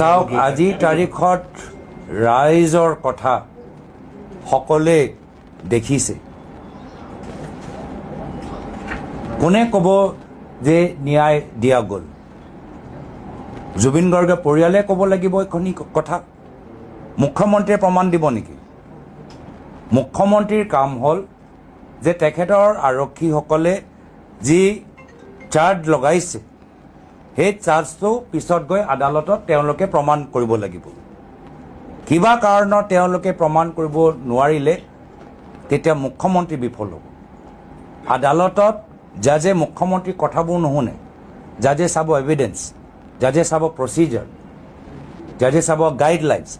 চাওক। আজিৰ তাৰিখত ৰাইজৰ কথা সকলোৱে দেখিছে। কোনে ক'ব যে ন্যায় দিয়া গ'ল? জুবিন গাৰ্গে পৰিয়ালে ক'ব লাগিব এইখনি কথা। মুখ্যমন্ত্ৰীয়ে প্ৰমাণ দিব নেকি? মুখ্যমন্ত্ৰীৰ কাম হ'ল যে তেখেতৰ আৰক্ষীসকলে যি চাৰ্জ লগাইছে সেই চাৰ্জটো পিছত গৈ আদালতত তেওঁলোকে প্ৰমাণ কৰিব লাগিব। কিবা কাৰণত তেওঁলোকে প্ৰমাণ কৰিব নোৱাৰিলে তেতিয়া মুখ্যমন্ত্ৰী বিফল হ'ব। আদালতত জাজে মুখ্যমন্ত্ৰীৰ কথাবোৰ নুশুনে জাজে চাব এভিডেঞ্চ জাজে চাব প্ৰচিজাৰ জাজে চাব গাইডলাইনছ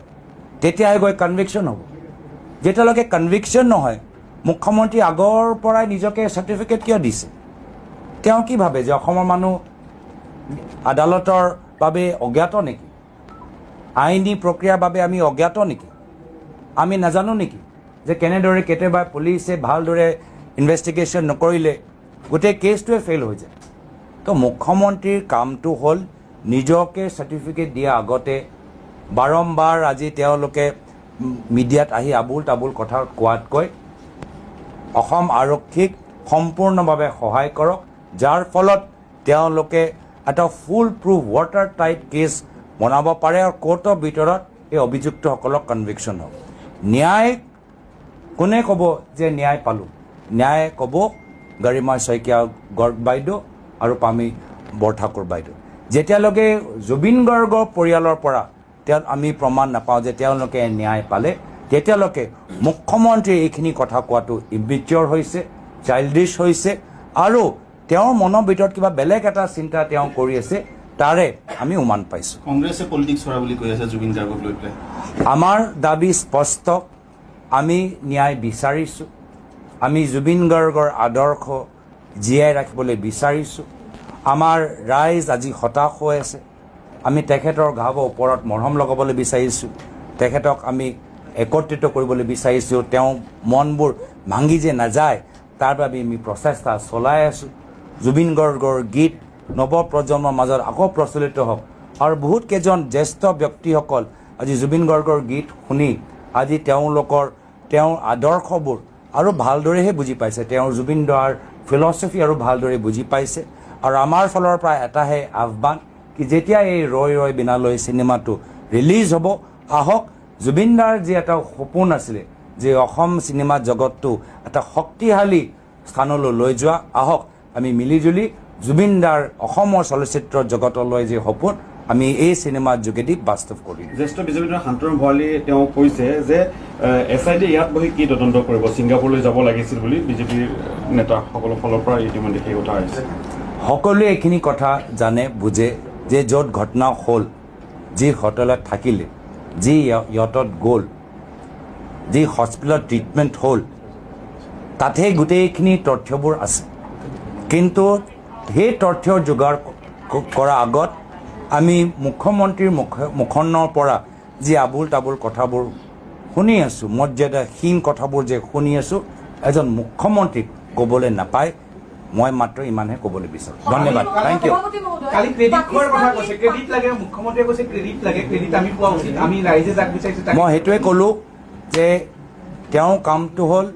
তেতিয়াহে গৈ কনভিকশ্যন হ'ব। যেতিয়ালৈকে কনভিকশ্যন নহয় মুখ্যমন্ত্ৰী আগৰ পৰাই নিজকে চাৰ্টিফিকেট কিয় দিছে? তেওঁ কি ভাবে যে অসমৰ মানুহ আদালতৰ বাবে অজ্ঞাত নেকি? আইনী প্ৰক্ৰিয়াৰ বাবে আমি অজ্ঞাত নেকি? আমি নাজানো নেকি যে কেনেদৰে কেতিয়াবা পুলিচে ভালদৰে ইনভেষ্টিগেশ্যন নকৰিলে গোটেই কেছটোৱে ফেইল হৈ যায়? তো মুখ্যমন্ত্ৰীৰ কামটো হ'ল নিজকে চাৰ্টিফিকেট দিয়া আগতে বাৰম্বাৰ আজি তেওঁলোকে মিডিয়াত আহি আবুল তাবুল কথা কোৱাতকৈ অসম আৰক্ষীক সম্পূৰ্ণভাৱে সহায় কৰক যাৰ ফলত তেওঁলোকে এটা fool proof water tight case বনাব পাৰে আৰু কোৰ্টৰ ভিতৰত এই অভিযুক্তসকলক কনভিকশ্যন হ'ব ন্যায় কোনে ক'ব যে ন্যায় পালোঁ? ন্যায় ক'ব গৰিমা শইকীয়া গৰ্গ বাইদেউ আৰু পামী বৰঠাকুৰ বাইদেউ। যেতিয়ালৈকে জুবিন গৰ্গৰ পৰিয়ালৰ পৰা তেওঁ আমি প্ৰমাণ নাপাওঁ যে তেওঁলোকে ন্যায় পালে তেতিয়ালৈকে মুখ্যমন্ত্ৰীয়ে এইখিনি কথা কোৱাটো ইম্বিচিয়ৰ হৈছে চাইল্ডিছ হৈছে আৰু তেওঁৰ মনৰ ভিতৰত কিবা বেলেগ এটা চিন্তা তেওঁ কৰি আছে তাৰে আমি উমান পাইছোঁ। কংগ্ৰেছে পলিটিক্স কৰা বুলি কৈ আছে জুবিন গাৰ্গক লৈ পেলাই। আমাৰ দাবী স্পষ্ট আমি ন্যায় বিচাৰিছোঁ। আমি জুবিন গাৰ্গৰ আদৰ্শ জীয়াই ৰাখিবলৈ বিচাৰিছোঁ। আমাৰ ৰাইজ আজি হতাশ হৈ আছে। আমি তেখেতৰ ঘাবৰ ওপৰত মৰহম লগাবলৈ বিচাৰিছোঁ। তেখেতক আমি একত্ৰিত কৰিবলৈ বিচাৰিছোঁ। তেওঁ মনবোৰ ভাঙি যে নাযায় তাৰ বাবে আমি প্ৰচেষ্টা চলাই আছোঁ। জুবিন গাৰ্গৰ গীত নৱপ্ৰজন্মৰ মাজত আকৌ প্ৰচলিত হওক। আৰু বহুত কেইজন জ্যেষ্ঠ ব্যক্তিসকল আজি জুবিন গাৰ্গৰ গীত শুনি আজি তেওঁলোকৰ তেওঁৰ আদৰ্শবোৰ আৰু ভালদৰেহে বুজি পাইছে। তেওঁৰ জুবিন দাৰ ফিলচফি আৰু ভালদৰে বুজি পাইছে। আৰু আমাৰ ফালৰ পৰা এটাহে আহ্বান কি যেতিয়া এই ৰৈ ৰৈ বিনালৈ চিনেমাটো ৰিলিজ হ'ব আহক জুবিন দাৰ যি এটা সপোন আছিলে যে অসম চিনেমা জগতটো এটা শক্তিশালী স্থানলৈ লৈ যোৱা আহক আমি মিলিজুলি জুবিন দাৰ অসমৰ চলচ্চিত্ৰ জগতলৈ যি সপোন আমি এই চিনেমাৰ যোগেদি বাস্তৱ কৰিম জ্যেষ্ঠ বিজেপি নেতা শান্তনু ভৰালীয়ে তেওঁ কৈছে যে এছ আই ডি ইয়াত বহি কি তদন্ত কৰিব? ছিংগাপুৰলৈ যাব লাগিছিল বুলি বিজেপিৰ নেতাসকলৰ ফালৰ পৰা ইতিমধ্যে সেই কথা আহিছে। সকলোৱে এইখিনি কথা জানে বুজে যে য'ত ঘটনা হ'ল যি হোটেলত থাকিলে যি ইয়টত গ'ল যি হস্পিটেলত ট্ৰিটমেণ্ট হ'ল তাতেই গোটেইখিনি তথ্যবোৰ আছে। কিন্তু সেই তথ্য যোগাৰ কৰাৰ আগত আমি মুখ্যমন্ত্ৰীৰ মুখ মুখনৰ পৰা যি আবুল তাবুল কথাবোৰ শুনি আছোঁ মৰ্যাদাহীন কথাবোৰ যে শুনি আছোঁ এজন মুখ্যমন্ত্ৰীক ক'বলৈ নাপায় মই মাত্ৰ ইমানহে ক'বলৈ বিচাৰোঁ। ধন্যবাদ। থেংক ইউ মই সেইটোৱে ক'লোঁ যে তেওঁৰ কামটো হ'ল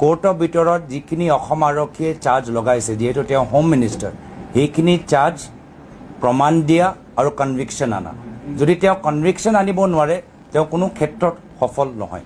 কোৰ্টৰ ভিতৰত যিখিনি অসম আৰক্ষীয়ে চাৰ্জ লগাইছে যিহেতু তেওঁ হোম মিনিষ্টাৰ সেইখিনি চাৰ্জ প্ৰমাণ দিয়া আৰু কনভিকশ্যন আনা। যদি তেওঁ কনভিকশ্যন আনিব নোৱাৰে তেওঁ কোনো ক্ষেত্ৰত সফল নহয়।